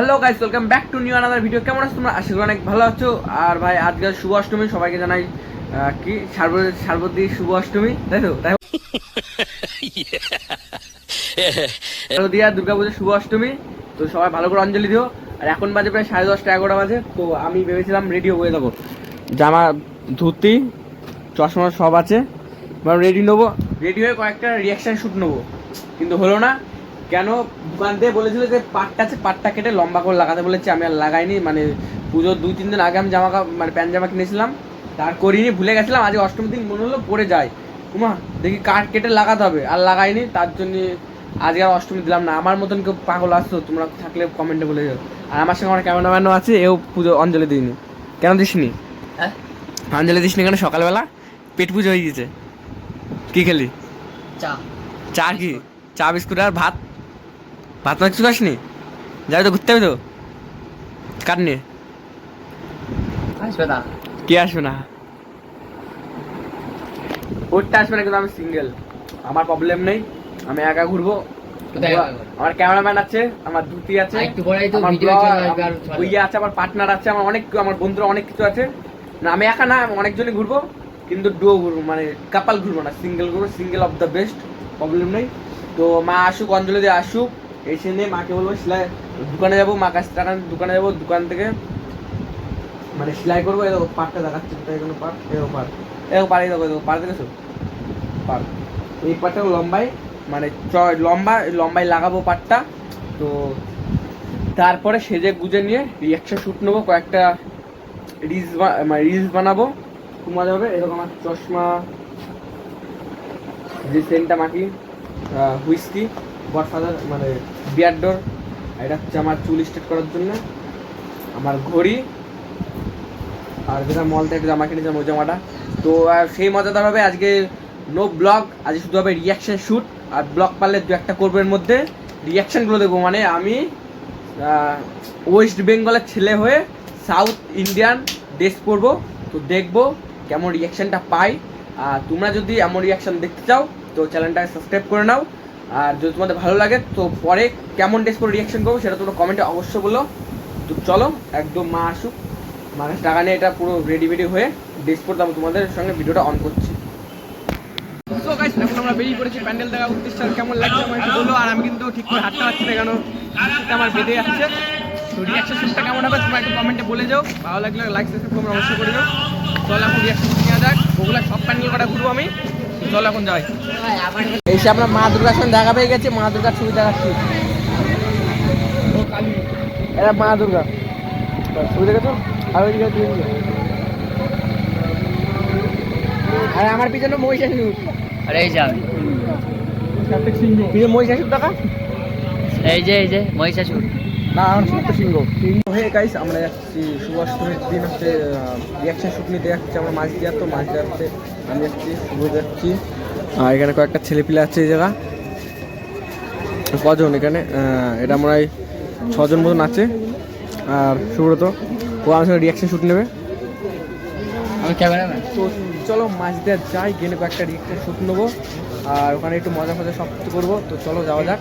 Hello guys welcome back to new another video কেমন আছো তোমরা? আশা করি অনেক ভালো আছো। আর ভাই আজকে শুভ অষ্টমী। সবাইকে জানাই কি? সার্ব- সার্বত্রিক শুভ অষ্টমী। তাই তো? তাই দিয়া দুর্গা পুজোর শুভ অষ্টমী। তো সবাই ভালো করে অঞ্জলি দিও। আর এখন বাজে প্রায় সাড়ে দশটা এগারোটা বাজে। তো আমি ভেবেছিলাম রেডি হয়ে যাব জামা ধুতি চশমা সব আছে। এবার রেডি নেব। রেডি হয়ে কয়েকটা রিয়াকশন শ্যুট নেব। কিন্তু হলো না। কেন দোকান থেকে বলেছিল যে পাটটা আছে পাটটা কেটে লম্বা করে লাগাতে বলেছে আমি আর লাগাইনি মানে পুজোর দুই তিন দিন আগে আমি জামা মানে প্যান্ট জামা কিনেছিলাম তার করিনি ভুলে গেছিলাম আজ অষ্টমীর দিন মনে হলো পরে যায়। উমা দেখি কাঠ কেটে লাগাতে হবে আর লাগাইনি তার জন্য আজকে আর অষ্টমী দিলাম না। আমার মতন কেউ পাগল আসছো তোমরা থাকলে কমেন্টে বলে যাও আর আমার সঙ্গে আমার ক্যামেরাম্যানও আছে এও পুজো অঞ্জলি দিইনি। কেন দিসনি? হ্যাঁ? অঞ্জলি দিসনি কেন সকালবেলা? পেট পুজো হয়ে গেছে। কি খেলি? চা। চা কি? চা বিস্কুট আর ভাত? ভাত না কিছু খাসনি? যাবি তো ঘুরতে হবে তো। কার নিয়ে? আসবে না। কে আসবে না? ওরটা আসবে না কিন্তু আমি সিঙ্গেল আমার প্রবলেম নেই আমি একা ঘুরবো? আমার ক্যামেরাম্যান আছে আমার ধুতি আছে আমার বইয়া আছে আমার পার্টনার আছে আমার অনেক আমার বন্ধুরা অনেক কিছু আছে। না আমি একা না আমি অনেকজনই ঘুরবো কিন্তু ডুও ঘুরবো মানে কাপাল ঘুরবো না সিঙ্গেল ঘুরবো single of the best problem নেই। তো মা আসুক অঞ্জলি দিয়ে আসুক এসে নিয়ে মাকে বলব, সেলাই, দোকানে যাব, মা কাছে টাকা দোকানে যাব, দোকান থেকে মানে সেলাই করব দেখো পাটটা দেখাচ্ছে কোনো পাট এরকম পাট এরকম দেখো দেখো পাড় দেখেছ? পাট এই পাটটা লম্বাই মানে চ- লম্বা, লম্বাই লাগাবো পাটটা তো তারপরে সেজে গুজে নিয়ে রিয়াকশন শ্যুট নেব, কয়েকটা রিলস মানে রিলস বানাবো। খুব হবে এরকম আমার চশমা, যে সেন্টটা মাখি হুইস্কি গডফাদার মানে বিয়ারডোর এটা হচ্ছে আমার চুল স্ট্রেট করার জন্য। আমার ঘড়ি, আর যেটা মল থেকে জামা কিনেছিলাম ওই জামাটা। তো সেই মজাদার হবে আজকে নো ব্লগ আজকে শুধু হবে রিয়াকশন শ্যুট আর ব্লগ পারলে দু একটা করব এর মধ্যে। রিয়াকশানগুলো দেখব মানে আমি ওয়েস্ট বেঙ্গলের ছেলে হয়ে সাউথ ইন্ডিয়ান ড্রেস পরবো। তো দেখব কেমন রিয়াকশানটা পাই। আর তোমরা যদি এমন রিয়াকশন দেখতে চাও, তো চ্যানেলটাকে সাবস্ক্রাইব করে নাও। আর যদি তোমাদের ভালো লাগে, তো পরে কেমন ড্রেস পরে রিয়াকশন করব সেটা তোমরা কমেন্টে অবশ্যই বলো। তো চলো, একদম মা আসুক। মানের টাকা নিয়ে এটা পুরো রেডি বেডি হয়ে ড্রেস পরতে আমি তোমাদের সঙ্গে, ভিডিওটা অন করছি। এখন আমরা বেরিয়ে পড়েছি প্যান্ডেল কেমন লাগছে আমার একটু বলো, আর আমি কিন্তু ঠিক না কেন? আমার কেমন হবে কমেন্টে বলে যাও। ভালো লাগলে লাইক সাবস্ক্রাইব অবশ্যই করে দাও চলো এখন নেওয়া যাক। ওগুলো সব প্যান্ডেল কটা ঘুরবো আমি। চলো এখন যাই। এসে আমরা মা দুর্গার সঙ্গে দেখা পেয়ে গেছি মা দুর্গার ছবি দেখাচ্ছি। এটা মা দুর্গা। ছবি দেখেছ? আর ওইদিকে তুই আর আমার পিছনে মহিষাসুর। আরে এই যাবে পিছনে মহিষাসুর দেখা? এই যে এই যে মহিষাসুর। না আমার সত্য সিংহ। হয়ে গাইস আমরা যাচ্ছি সুভাষ্টমীর দিন হচ্ছে রিয়াকশন শুট নিতে যাচ্ছি আমরা মাছ দিয়ে তো মাছ যাচ্ছে আমি যাচ্ছি শুভ যাচ্ছি। আর এখানে কয়েকটা ছেলে পিলে আছে এই জায়গা। কজন এখানে? এটা মনে হয় ছজন মতন আছে। আর সুব্রত ও আমার সঙ্গে রিয়াকশন শুট নেবে। আমি ক্যামেরাম্যান তো চলো মাছ দেওয়া যাই গেলে কয়েকটা রিয়েক্টার শ্যুট নেব। আর ওখানে একটু মজা ফজা সব কিছু করব। তো চলো যাওয়া যাক।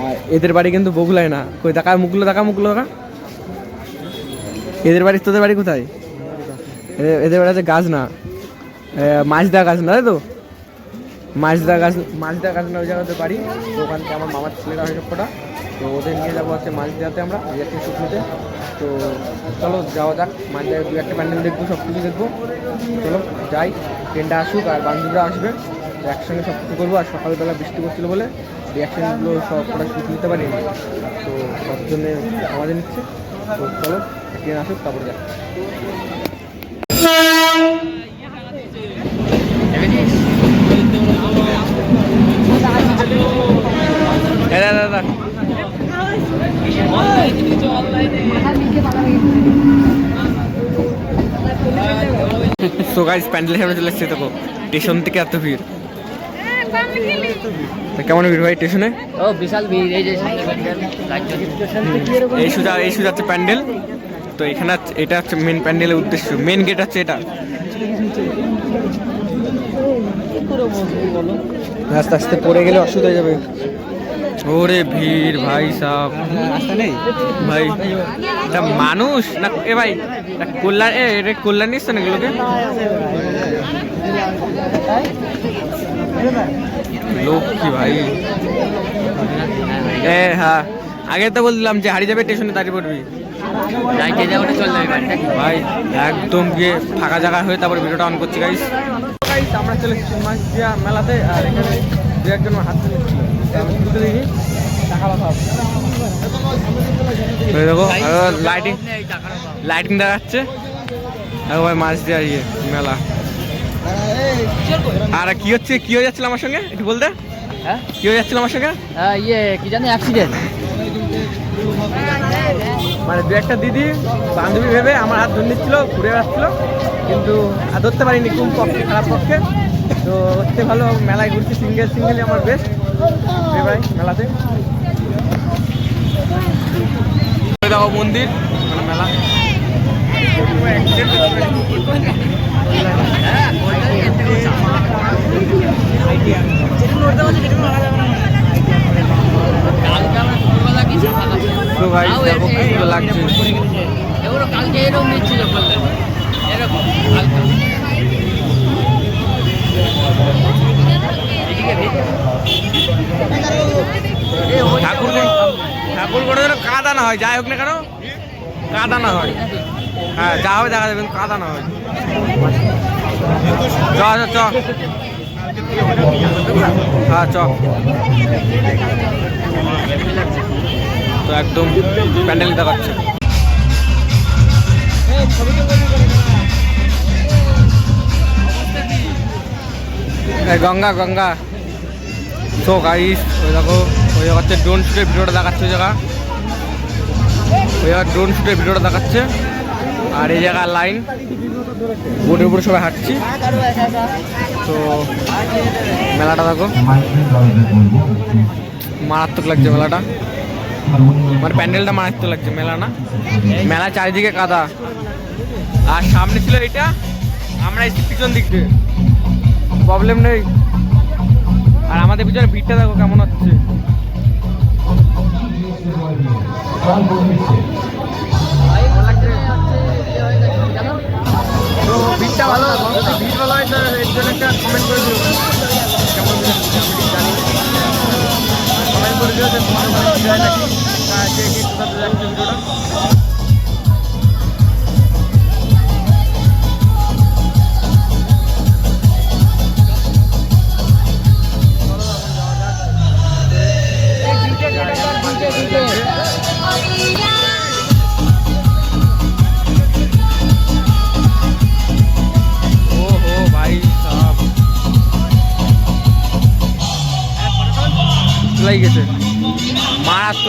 আর এদের বাড়ি কিন্তু বগুলায় না। কই দেখা মুখগুলো দেখা মুখগুলো দেখা। এদের বাড়ি তোদের বাড়ি কোথায়? এদের বাড়ি আছে গাছ না। মাছদা গাছ না তাই তো মাছদা গাছ মাছদা গাছ না ওই জায়গাতে বাড়ি। তো ওখান থেকে আমার মামার ছেলেরা হয় সবকটা তো ওদের নিয়ে যাব হচ্ছে মাছ দেওয়াতে আমরা রিয়াকশন শুট নিতে তো চলো, যাওয়া যাক। মাছ দেওয়া দু একটা প্যান্ডেল দেখব সব কিছু দেখব। চলো, যাই। ট্রেনটা আসুক আর বান্ধবীরা আসবে। একসঙ্গে সব কিছু করব। আর সকালবেলা বৃষ্টি পড়ছিল বলে রিয়াকশনগুলো সব কটা শুট নিতে পারিনি। তো সব জন্যে আমাদের নিচ্ছে। তো চলো, ট্রেন আসুক, তারপর যাই দাদা দাদা সো গাইস প্যান্ডেলের সামনে চলে এসেছে দেখো স্টেশন থেকে এত ভিড়। তা কেমন ভিড় ভাই স্টেশনে? ও বিশাল ভিড় এই যে সামনে প্যান্ডেল এই সুজা এই সুজা হচ্ছে প্যান্ডেল। তো এখানে এটা হচ্ছে মেন প্যান্ডেলের উদ্দেশ্য। মেন গেট হচ্ছে এটা। আস্তে আস্তে পড়ে গেলে অসুবিধা হয়ে যাবে। ওরে ভিড় ভাই সাহ ভাই এটা মানুষ? না এ ভাই কল্যাণ এ এটা কল্যাণ নিচ্ছে না এগুলোকে লোক কি ভাই? এ হ্যাঁ আগে তো বললাম যে হারিয়ে যাবে স্টেশনে দাঁড়িয়ে পড়বি। ভাই একদম গিয়ে ফাঁকা জায়গা হয়ে তারপর ভিডিওটা অন করছি গাইস আমরা চলে মেলাতে আর এখানে দু একজন হাত দেখি লাইটিং। লাইটিং দেখাচ্ছে। আর ভাই মাছ দেওয়ার ইয়ে মেলা। আর কি হচ্ছে কি হয়ে যাচ্ছিল আমার সঙ্গে? একটু বলতে। হ্যাঁ? কি হয়ে যাচ্ছিল আমার সঙ্গে? আহ, ইয়ে কি জানি অ্যাক্সিডেন্ট মানে দু একটা দিদি বান্ধবী ভেবে আমার হাত ধরে নিচ্ছিল ঘুরে বেড়াচ্ছিল। কিন্তু আর ধরতে পারিনি কোন পক্ষে খারাপ পক্ষে। তো হচ্ছে ভালো মেলায় ঘুরছি সিঙ্গেল সিঙ্গেলই আমার বেস্ট মন্দির মানে মেলা। তো ভাই কালকে এরকম নিচ্ছিল বললেন এরকম কালকে এদিকে ভিড়। এ, ওই- ঠাকুর ঠাকুর করে যেন কাদা না হয় যাই হোক না কেন কাদা না হয়। হ্যাঁ যা হবে দেখা যাবে কাদা না হয়। চ চ, হ্যাঁ চ। তো একদম প্যান্ডেল দেখাচ্ছে। গঙ্গা গঙ্গা। তো গাইস ওই দেখো ওই হচ্ছে শুটের ভিডিওটা দেখাচ্ছে ওই জায়গা। ওই ড্রোন শুটের ভিডিওটা দেখাচ্ছে। আর এই জায়গা লাইন বোটের উপরে সবাই হাঁটছি। তো মেলাটা দেখো। মারাত্মক লাগছে মেলাটা। মানে প্যান্ডেলটা মারাত্মক লাগছে, মেলা না। মেলা চারিদিকে কাদা। আর সামনে ছিল এটা। আমরা এসেছি পিছন দিক দিয়ে প্রবলেম নেই। আর আমাদের পিছনে ভিড়টা দেখো কেমন হচ্ছে। তো ভিড়টা ভালো যদি ভিড় ভালো হয় তো এর জন্য একটা কমেন্ট করে দিও জানি কমেন্ট করে দিও যে ভালো হয় নাকি কে কে কোথাতে যাচ্ছে ভিডিওটা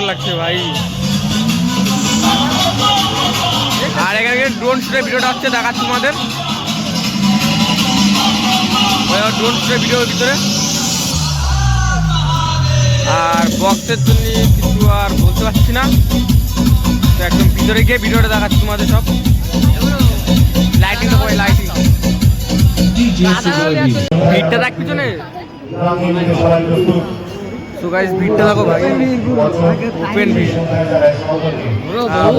লাগছে ভাই আর এখানে ড্রোন শুটের ভিডিওটা হচ্ছে দেখাচ্ছি তোমাদের ড্রোন শুটের ভিডিওর ভিতরে আর বক্সের জন্য কিছু আর বলতে পারছি না তো একদম ভিতরে গিয়ে ভিডিওটা দেখাচ্ছি তোমাদের সব লাইটিং তো লাইটিং ভিড়টা দেখ পিছনে সো গাইস ভিড়টা দেখো ভাই। ওপেন ভিড়। দাম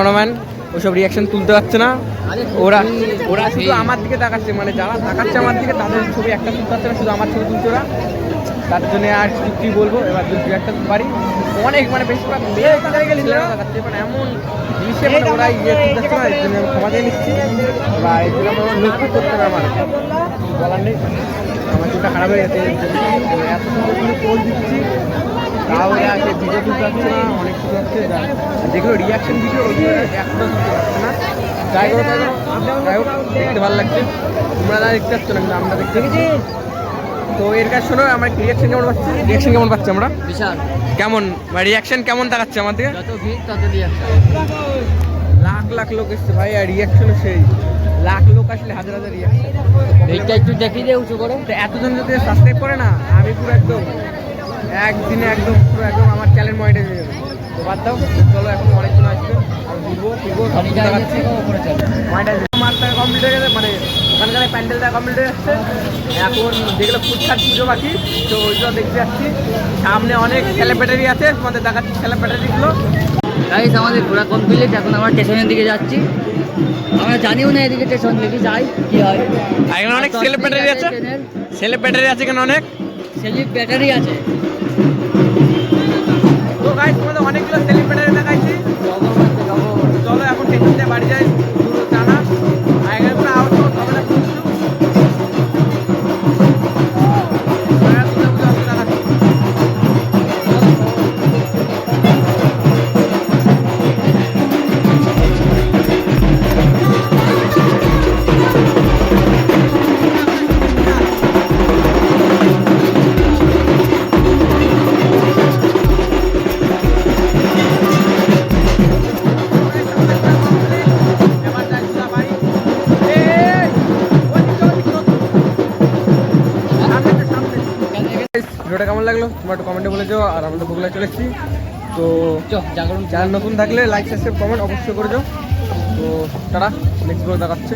ক্যামেরাম্যান ওসব রিয়াকশন তুলতে পারছে না। ওরা ওরা শুধু আমার দিকে তাকাচ্ছে মানে যারা তাকাচ্ছে আমার দিকে তাদের ছবি একটা তুলতে পারছে না শুধু আমার ছবি তুলছে ওরা। তার জন্য আর কি বলব এবার দু একটা পারি। অনেক মানে বেশিরভাগ মানে এমন জিনিসে মানে ওরা ইয়ে করতে না এর জন্য আমি ক্ষমা দিয়ে নিচ্ছি। বা জন্য আমার লক্ষ্য করতে হবে আমার বলার নেই। আমার চুলটা খারাপ হয়ে গেছে এর এত সুন্দর সুন্দর দিচ্ছি। তাও এরা ভিডিও তুলতে পারছে না অনেক কিছু হচ্ছে যেগুলো রিয়াকশন ভিডিও ওগুলো একটা তুলতে পারছে না যাই করো তাই করো, যাই হোক দেখতে ভালো লাগছে। তোমরা দেখতে পাচ্ছ না কিন্তু আমরা দেখতে পাচ্ছি। তো এর কাছে শোনো আমার রিয়াকশন কেমন পাচ্ছি? রিয়াকশন কেমন পাচ্ছি আমরা? বিশাল। কেমন? রিয়াকশন কেমন দেখাচ্ছে আমাদের যত ভিড় তত রিয়াকশন লাখ লাখ লোক এসছে ভাই আর রিয়াকশনও সেই। লাখ লোক আসলে হাজার হাজার রিয়াকশন এইটা একটু দেখিয়ে দে উঁচু করে। তো এতজন যদি সাবস্ক্রাইব করে না আমি পুরো একদম একদিনে একদম পুরো একদম আমার চ্যানেল মনিটাইজ হয়ে যাবে। তো বাদ দাও চলো এখন অনেকজন আসবে। আর ঘুরবো ফিরবো সব দেখাচ্ছি মনিটাইজ মারটা কমপ্লিট হয়ে গেছে। মানে ওখানকার প্যান্ডেলটা কমপ্লিট হয়ে যাচ্ছে এখন যেগুলো পুজো বাকি তো ওইগুলো দেখতে যাচ্ছি। সামনে অনেক সেলিব্রিটি আছে তোমাদের দেখাচ্ছি সেলিব্রিটিগুলো গাইস আমাদের ঘোরা কমপ্লিট এখন আমরা স্টেশনের দিকে যাচ্ছি। আমরা জানিও না এদিকে স্টেশন দেখি যাই কি হয়। এখানে অনেক সেলিব্রিটি আছে। সেলিব্রিটি আছে এখানে অনেক। সেলিপ ব্যাটারি আছে। তো গাইস তোমাদের অনেকগুলো সেলিব্রিটি দেখাইছি। চলো এখন টেনশন বাড়ি যাই। লাগল তোমার একটু কমেন্টে বলে যাও আর আমাদের বগুলা চলে এসেছি। তো জাগরণ নতুন থাকলে লাইক সাবস্ক্রাইব কমেন্ট অবশ্যই করে যাও। তো তারা নেক্সট ভিডিও দেখাচ্ছে।